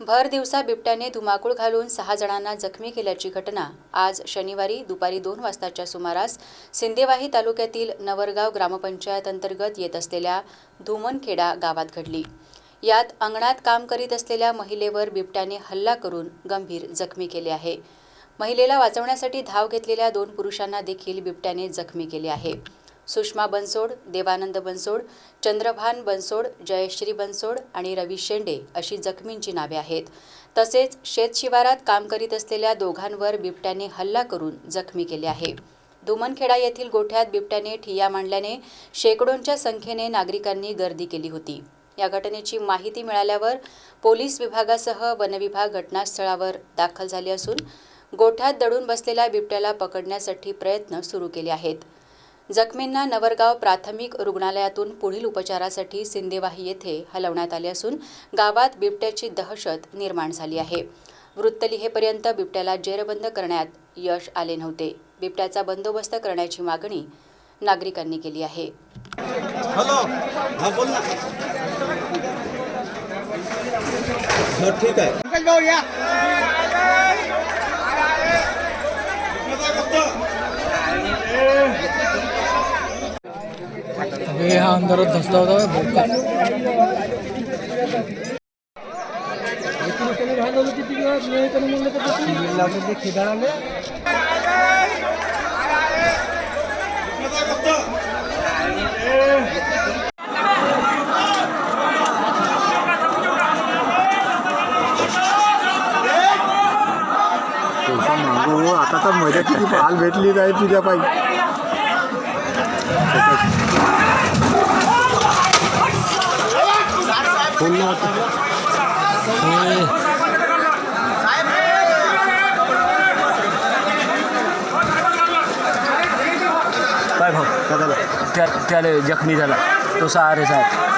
भर दिवसा बिबट्याने धुमाकूळ घालून सहा जणांना जखमी केल्याची घटना. आज शनिवारी दुपारी दोन वाजताच्या सुमारास सिंदेवाही तालुक्यातील नवरगाव ग्रामपंचायत अंतर्गत येत असलेल्या धुमनखेडा गावात घडली. यात अंगणात काम करीत असलेल्या महिलेवर बिबट्याने हल्ला करून गंभीर जखमी केले आहे. महिलेला वाचवण्यासाठी धाव घेतलेल्या दोन पुरुषांना देखील बिबट्याने जखमी केले आहे. सुषमा बनसोड देवानंद बनसोड चंद्रभान बनसोड जयश्री बनसोड आणि रवी शेंडे अशी जखमींची नावे आहेत. तसेच शेतशिवारात काम करीत असलेल्या दोघांवर बिबट्याने हल्ला करून जखमी केले आहे. धुमनखेडा येथील गोठ्यात बिबट्याने ठिय्या मांडल्याने शेकडोंच्या संख्येने नागरिकांनी गर्दी केली होती. या घटनेची माहिती मिळाल्यावर पोलीस विभागासह वनविभाग घटनास्थळावर दाखल झाले असून गोठ्यात दडून बसलेल्या बिबट्याला पकडण्यासाठी प्रयत्न सुरू केले आहेत. जखमींना नवरगाव प्राथमिक रुग्णालयातून पुढील उपचारासाठी सिंदेवाही येथे हलवण्यात आले असून गावात बिबट्याची दहशत निर्माण झाली आहे. वृत्त लिहेपर्यंत बिबट्याला जेरबंद करण्यात यश आले नव्हते. बिबट्याचा बंदोबस्त करण्याची मागणी नागरिकांनी केली आहे. हॅलो हा बोल ना. हा ठीक आहे. हे हा अंधारात धसला होता भोका आता तर मजा किती पाल भेटली जाय तुझ्या पाहिजे काय भाऊ? काय झालं? त्या त्याला जखमी झाला. तो सहारे साहेब.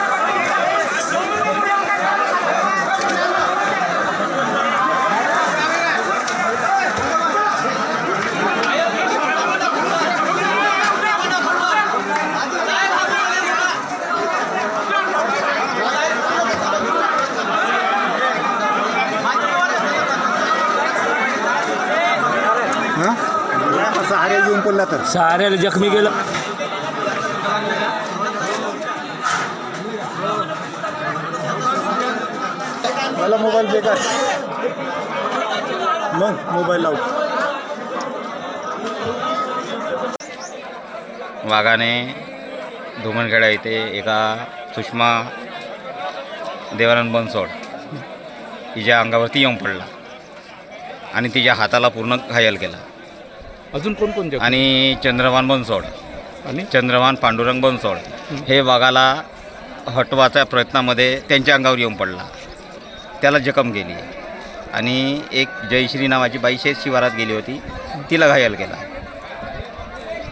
हारे घेऊन पडला तर. सहाऱ्याला जखमी केलं. मला मोबाईल बेकार मग मोबाईल लावू. वाघाने धुमनखेडा येथे एका सुषमा देवानंद बनसोड तिच्या अंगावरती येऊन पडला आणि तिच्या हाताला पूर्ण घायल केला. अजून कोण कोण आणि चंद्रभान बनसोड. आणि? चंद्रभान पांडुरंग बनसोड. हे वाघाला हटवाच्या प्रयत्नामध्ये त्यांच्या अंगावर येऊन पडला. त्याला जखम केली. आणि एक जयश्री नावाची बाई शेत शिवारात गेली होती. तिला घायल केला.